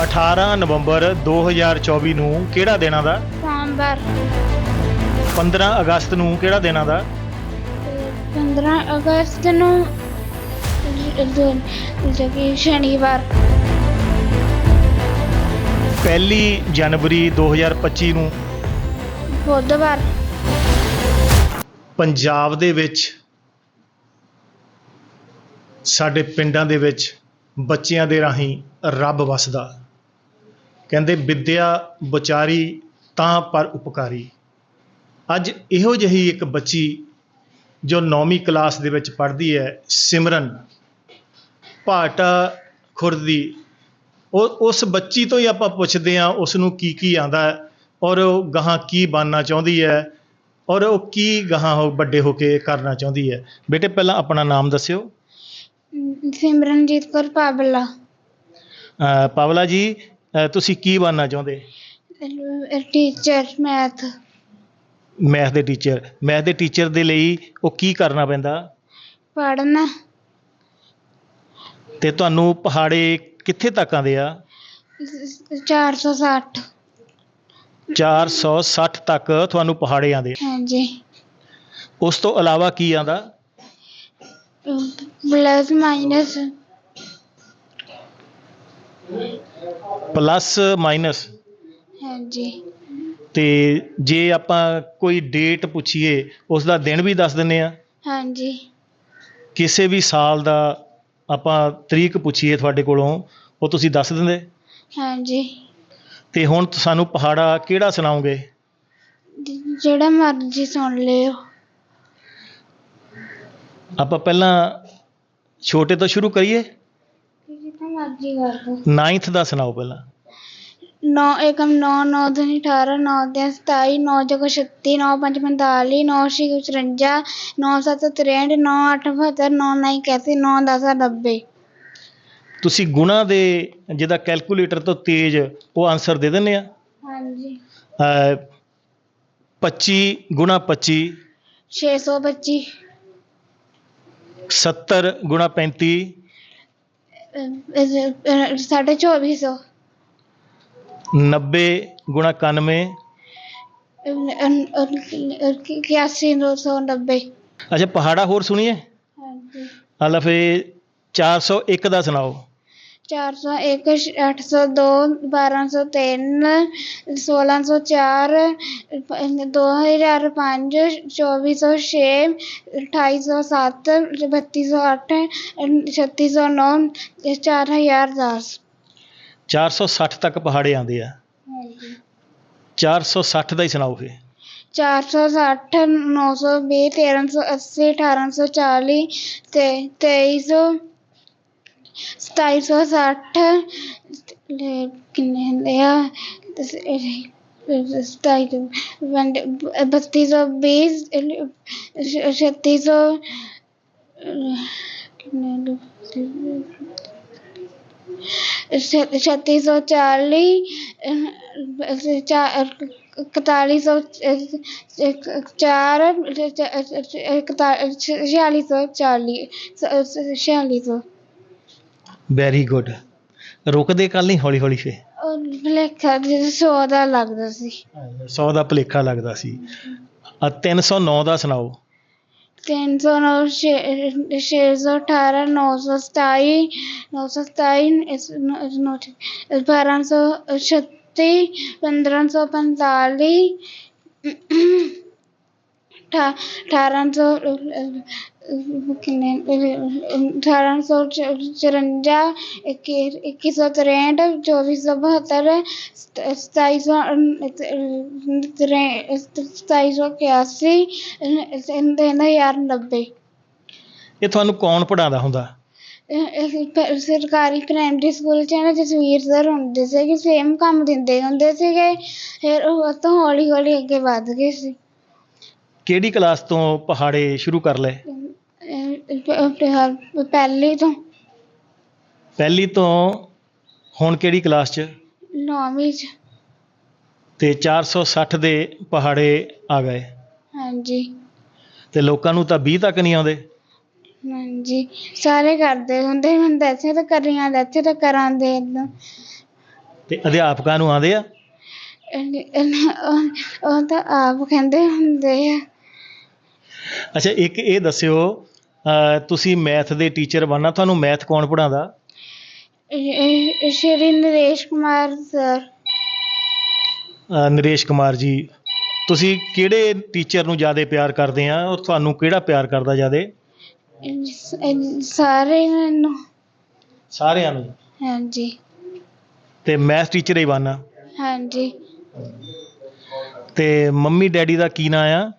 18 ਨਵੰਬਰ 2024 ਨੂੰ ਕਿਹੜਾ ਦਿਨ ਆਦਾ ਸੋਮਵਾਰ। 15 ਅਗਸਤ ਨੂੰ ਕਿਹੜਾ ਦਿਨ ਆਦਾ ਤੇ 15 ਅਗਸਤ ਨੂੰ ਜੋ ਕਿ ਸ਼ਨੀਵਾਰ। ਪਹਿਲੀ ਜਨਵਰੀ 2025 ਨੂੰ ਬੁੱਧਵਾਰ। ਪੰਜਾਬ ਦੇ ਵਿੱਚ ਸਾਡੇ ਪਿੰਡਾਂ ਦੇ ਵਿੱਚ ਬੱਚਿਆਂ ਦੇ ਰਾਹੀਂ ਰੱਬ ਵਸਦਾ। ਕਹਿੰਦੇ ਵਿਦਿਆ ਵਿਚਾਰੀ ਤਾਂ ਪਰ ਉਪਕਾਰੀ। ਅੱਜ ਇਹੋ ਜਿਹੀ ਇੱਕ ਬੱਚੀ ਜੋ 9ਵੀਂ ਕਲਾਸ ਦੇ ਵਿੱਚ ਪੜ੍ਹਦੀ ਹੈ ਸਿਮਰਨ। ਭਾਟਾ ਖੁਰਦ। ਦੀ ਉਹ ਉਸ ਬੱਚੀ ਤੋਂ ਹੀ ਆਪਾਂ ਪੁੱਛਦੇ ਹਾਂ ਉਸ ਨੂੰ ਕੀ ਕੀ ਆਂਦਾ ਔਰ ਉਹ ਗਾਹਾਂ ਕੀ ਬਣਨਾ ਚਾਹੁੰਦੀ ਹੈ ਔਰ ਉਹ ਕੀ ਗਾਹਾਂ ਹੋ ਵੱਡੇ ਹੋ ਕੇ ਕਰਨਾ ਚਾਹੁੰਦੀ ਹੈ। ਬੇਟੇ ਪਹਿਲਾਂ ਆਪਣਾ ਨਾਮ ਦੱਸਿਓ। ਸਿਮਰਨਜੀਤ ਕੌਰ ਅਹ ਪਾਵਲਾ ਜੀ ਅਹ ਤੁਸੀਂ ਕੀ ਬਣਨਾ ਚਾਹੁੰਦੇ? ਟੀਚਰ ਮੈਥ ਮੈਥ ਦੇ ਟੀਚਰ ਮੈਥ ਦੇ ਟੀਚਰ ਦੇ ਲਈ ਉਹ ਕੀ ਕਰਨਾ ਪੈਂਦਾ? ਪੜ੍ਹਨਾ। ਤੇ ਤੁਹਾਨੂੰ ਪਹਾੜੇ ਕਿੱਥੇ ਤੱਕ ਆਉਂਦੇ ਆ? 460 460 ਤੱਕ ਤੁਹਾਨੂੰ ਪਹਾੜੇ ਆਉਂਦੇ ਆ। ਹਾਂਜੀ। ਉਸ ਤੋਂ ਇਲਾਵਾ ਕੀ ਆਂਦਾ ਪਲੱਸ ਮਾਈਨਸ ਪਲੱਸ ਮਾਈਨਸ ਹਾਂਜੀ। ਤੇ ਜੇ ਆਪਾਂ ਕੋਈ ਡੇਟ ਪੁੱਛੀਏ ਉਸ ਦਾ ਦਿਨ ਵੀ ਦੱਸ ਦਿੰਨੇ ਆ ਹਾਂਜੀ। ਕਿਸੇ ਵੀ ਸਾਲ ਦਾ ਆਪਾਂ ਤਰੀਕ ਪੁੱਛੀਏ ਤੁਹਾਡੇ ਕੋਲੋਂ ਉਹ ਤੁਸੀਂ ਦੱਸ ਦਿੰਦੇ? ਹਾਂਜੀ। ਤੇ ਹੁਣ ਸਾਨੂੰ ਪਹਾੜਾ ਕਿਹੜਾ ਸੁਣਾਓਗੇ? ਜ- ਜਿਹੜਾ ਮਰਜ਼ੀ ਸੁਣ ਲਿਓ। ਆਪਾਂ ਪਹਿਲਾਂ ਛੋਟੇ ਤੋਂ ਸ਼ੁਰੂ ਕਰੀਏ? ਮਰਜ਼ੀ ਕਰ ਦੋ। 9th ਦਾ ਸੁਣਾਓ ਪਹਿਲਾਂ। 9 ਏਕਮ 9 9 ਦਨੀ 18 9 ਦੇ 27 9 ਜਗੋ 36 9 5 45 9 ਛੇ 54 9 7 63 9 8 72 9 9 81 9 10 90 ਤੁਸੀਂ ਗੁਣਾ ਦੇ ਜਿਹਦਾ ਕੈਲਕੂਲੇਟਰ ਤੋਂ ਤੇਜ਼ ਉਹ ਆਨਸਰ ਦੇ ਦਿੰਦੇ ਆ? ਹਾਂਜੀ। ਅਹ 25 ਗੁਣਾ 25 625 70 ਗੁਣਾ 35 ਸਾਢੇ 2400 90 ਗੁਣਾ 91 ਇਕਿਆਸੀ ਨੌ ਸੌ ਨੱਬੇ। ਅੱਛਾ ਪਹਾੜਾ ਹੋਰ ਸੁਣੀਏ? ਹਾਂਜੀ। ਫੇ 401 ਦਾ ਸੁਣਾਓ। 401 802 1203 1604 2005 2406 2807 3208 3609 4010 460 ਤੱਕ ਪਹਾੜੇ ਆਉਂਦੇ ਆ। ਹਾਂਜੀ। 460 ਦਾ ਹੀ ਸੁਣਾਓ ਫੇ 460 920 1380 1840 ਤੇ 2300 2760 ਲੈ ਕਿੰਨੇ ਹੁੰਦੇ ਆ ਸਤਾਈ ਬੱਤੀ ਸੌ ਵੀਹ ਛੱਤੀ ਸੌ ਕਿੰਨੇ ਛੱਤੀ ਸੌ ਚਾਲੀ ਇਕਤਾਲੀ ਸੌ ਚਾਰ ਛਿਆਲੀ ਸੌ ਚਾਲੀ ਛਿਆਲੀ ਸੌ ਵੈਰੀ ਗੁੱਡ ਰੁਕਦੇ ਕੱਲ ਨਹੀਂ ਹੌਲੀ ਹੌਲੀ ਫੇ ਭਲੇਖਾ ਜਿਹੜਾ 100 ਦਾ ਲੱਗਦਾ ਸੀ। 100 ਦਾ ਭਲੇਖਾ ਲੱਗਦਾ ਸੀ। ਆ 309 ਦਾ ਸੁਣਾਓ। ਕਿੰਨੇ ਅਠਾਰਾਂ ਸੌ ਚ- ਚੁਰੰਜਾ ਇੱਕੀ ਇੱਕੀ ਸੌ ਤਰੇਂਹਠ ਚੌਵੀ ਸੌ ਬਹੱਤਰ ਸਤ- ਸਤਾਈ ਸੌ ਤਰੇ- ਸਤਾਈ ਸੌ ਇਕਿਆਸੀ ਤਿੰਨ ਹਜ਼ਾਰ ਨੱਬੇ। ਇਹ ਤੁਹਾਨੂੰ ਕੌਣ ਪੜਾਉਂਦਾ ਹੁੰਦਾ? ਸਰਕਾਰੀ ਪ੍ਰਾਇਮਰੀ ਸਕੂਲ ਚ ਨਾ ਜਸਵੀਰ ਸਰ ਹੁੰਦੇ ਸੀਗੇ ਸੇਮ ਕੰਮ ਦਿੰਦੇ ਹੁੰਦੇ ਸੀਗੇ ਫਿਰ ਉਹ ਤੋਂ ਹੌਲੀ ਹੌਲੀ ਅੱਗੇ ਵੱਧ ਗਏ ਸੀ। ਕਿਹੜੀ ਕਲਾਸ ਤੋਂ ਪਹਾੜੇ ਸ਼ੁਰੂ ਕਰ ਲਏ? ਪਹਿਲੀ ਤੋਂ। ਪਹਿਲੀ ਤੋਂ ਹੁਣ ਕਿਹੜੀ ਕਲਾਸ 'ਚ? ਨੌਵੀਂ ਚ। ਤੇ 460 ਦੇ ਪਹਾੜੇ ਆ ਗਏ। ਹਾਂਜੀ। ਤੇ ਲੋਕਾਂ ਨੂੰ ਤਾਂ 20 ਤੱਕ ਨਹੀਂ ਆਉਂਦੇ। ਹਾਂਜੀ। ਸਾਰੇ ਕਰਦੇ ਹੁੰਦੇ ਹੁਣ ਤਾਂ ਇੱਥੇ ਤਾਂ ਕਰੀਆਂ ਇੱਥੇ ਤਾਂ ਕਰਾਂਦੇ ਏਦਾਂ। ਤੇ ਅਧਿਆਪਕਾਂ ਨੂੰ ਆਉਂਦੇ ਆ? ਉਹ ਤਾਂ ਆਪ ਕਹਿੰਦੇ ਹੁੰਦੇ ਆ। ਅੱਛਾ ਇੱਕ ਇਹ ਦੱਸਿਓ ਤੁਸੀਂ ਮੈਥ ਦੇ ਟੀਚਰ ਬਣਨਾ ਤੁਹਾਨੂੰ ਮੈਥ ਕੌਣ ਪੜਾਉਂਦਾ ਸ਼੍ਰੀ ਨਰੇਸ਼ ਕੁਮਾਰ ਸਰ। ਨਰੇਸ਼ ਕੁਮਾਰ ਜੀ ਤੁਸੀਂ ਕਿਹੜੇ ਟੀਚਰ ਨੂੰ ਜ਼ਿਆਦਾ ਪਿਆਰ ਕਰਦੇ ਆ ਔਰ ਤੁਹਾਨੂੰ ਕਿਹੜਾ ਪਿਆਰ ਕਰਦਾ ਜ਼ਿਆਦਾ? ਸਾਰੇ ਮੈਨੂੰ ਸਾਰਿਆਂ ਨੂੰ? ਹਾਂਜੀ। ਤੇ ਮੈਥ ਟੀਚਰ ਹੀ ਬਣਨਾ? ਹਾਂਜੀ। ਤੇ ਮੰਮੀ ਡੈਡੀ ਦਾ ਕੀ ਨਾਂ ਆ?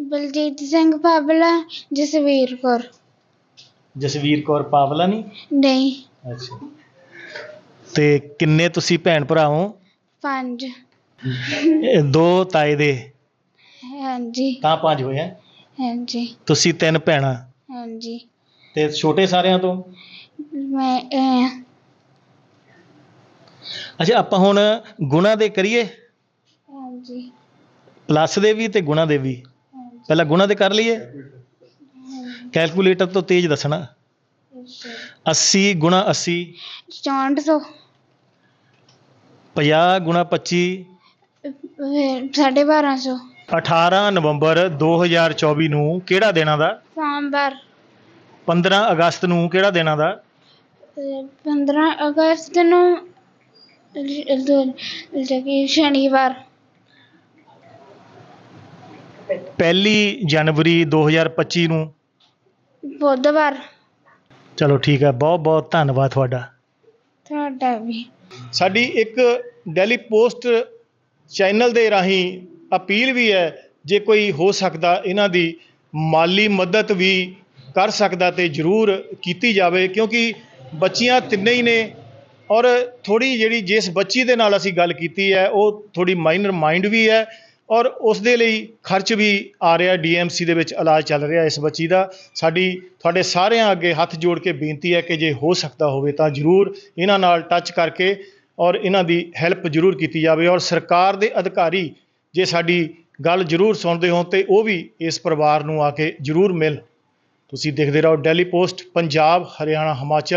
ਬਲਜੀਤ ਸਿੰਘ ਪਾਬਲਾ ਜਸਵੀਰ ਕੌਰ। ਜਸਵੀਰ ਕੌਰ ਪਾਵਲਾ ਨਹੀਂ ਨਹੀਂ। ਅੱਛਾ। ਤੇ ਕਿੰਨੇ ਤੁਸੀਂ ਭੈਣ ਭਰਾ ਹੋ? ਪੰਜ। ਇਹ ਦੋ ਤਾਏ ਦੇ। ਹਾਂਜੀ। ਤਾਂ ਪੰਜ ਹੋਏ ਆ। ਹਾਂਜੀ। ਤੁਸੀਂ ਤਿੰਨ ਭੈਣਾਂ। ਹਾਂਜੀ। ਤੇ ਛੋਟੇ ਸਾਰਿਆਂ ਤੋਂ? ਮੈਂ ਅਹ, ਅੱਛਾ ਆਪਾਂ ਹੁਣ ਗੁਣਾ ਦੇ ਕਰੀਏ? ਹਾਂਜੀ। ਪਲੱਸ ਦੇ ਵੀ ਤੇ ਗੁਣਾ ਦੇ ਵੀ। ਪਹਿਲਾਂ ਗੁਣਾ ਦੇ ਕਰ ਲਈਏ। ਕੈਲਕੂਲੇਟਰ ਤੋਂ ਤੇਜ਼ ਦੱਸਣਾ। 80 ਗੁਣਾ 80 ਚੌਂਹਠ ਸੌ। 50 ਗੁਣਾ 25 ਫਿਰ ਸਾਢੇ ਬਾਰਾਂ ਸੌ। 18 ਨਵੰਬਰ 2024 ਨੂੰ ਕਿਹੜਾ ਦਿਨਾਂ ਦਾ? ਸੋਮਵਾਰ। 15 ਅਗਸਤ ਨੂੰ ਕਿਹੜਾ ਦਿਨਾਂ ਦਾ? ਅਹ, 15 ਅਗਸਤ ਨੂੰ ਜਿਹੜੀ ਸ਼ਨੀਵਾਰ। ਪਹਿਲੀ ਜਨਵਰੀ 2025 ਨੂੰ? ਬੁੱਧਵਾਰ। ਚਲੋ ਠੀਕ ਹੈ ਬਹੁਤ ਬਹੁਤ ਧੰਨਵਾਦ ਤੁਹਾਡਾ। ਤੁਹਾਡਾ ਵੀ। ਸਾਡੀ ਇੱਕ ਡੇਲੀ ਪੋਸਟ ਚੈਨਲ ਦੇ ਰਾਹੀਂ ਅਪੀਲ ਵੀ ਹੈ ਜੇ ਕੋਈ ਹੋ ਸਕਦਾ ਇਹਨਾਂ ਦੀ ਮਾਲੀ ਮਦਦ ਵੀ ਕਰ ਸਕਦਾ ਤੇ ਜ਼ਰੂਰ ਕੀਤੀ ਜਾਵੇ ਕਿਉਂਕਿ ਬੱਚੀਆਂ ਤਿੰਨੇ ਹੀ ਨੇ ਔਰ ਥੋੜੀ ਜਿਹੜੀ ਜਿਸ ਬੱਚੀ ਦੇ ਨਾਲ ਅਸੀਂ ਗੱਲ ਕੀਤੀ ਹੈ ਉਹ ਥੋੜੀ ਮਾਈਨਰ ਮਾਈਂਡ ਵੀ ਹੈ ਔਰ ਉਸ ਦੇ ਲਈ ਖਰਚ ਵੀ ਆ ਰਿਹਾ ਡੀਐਮਸੀ ਦੇ ਵਿੱਚ ਇਲਾਜ ਚੱਲ ਰਿਹਾ ਇਸ ਬੱਚੀ ਦਾ। ਸਾਡੀ, ਤੁਹਾਡੇ ਸਾਰਿਆਂ ਅੱਗੇ ਹੱਥ ਜੋੜ ਕੇ ਬੇਨਤੀ ਹੈ ਕਿ ਜੇ ਹੋ ਸਕਦਾ ਹੋਵੇ ਤਾਂ ਜ਼ਰੂਰ ਇਹਨਾਂ ਨਾਲ ਟੱਚ ਕਰਕੇ ਔਰ ਇਹਨਾਂ ਦੀ ਹੈਲਪ ਜ਼ਰੂਰ ਕੀਤੀ ਜਾਵੇ ਔਰ ਸਰਕਾਰ ਦੇ ਅਧਿਕਾਰੀ ਜੇ ਸਾਡੀ ਗੱਲ ਜ਼ਰੂਰ ਸੁਣਦੇ ਹੋ ਤੇ ਉਹ ਵੀ ਇਸ ਪਰਿਵਾਰ ਨੂੰ ਆ ਕੇ ਜ਼ਰੂਰ ਮਿਲ ਤੁਸੀਂ ਦੇਖਦੇ ਰਹੋ ਡੈਲੀ ਪੋਸਟ ਪੰਜਾਬ, ਹਰਿਆਣਾ, ਹਿਮਾਚਲ।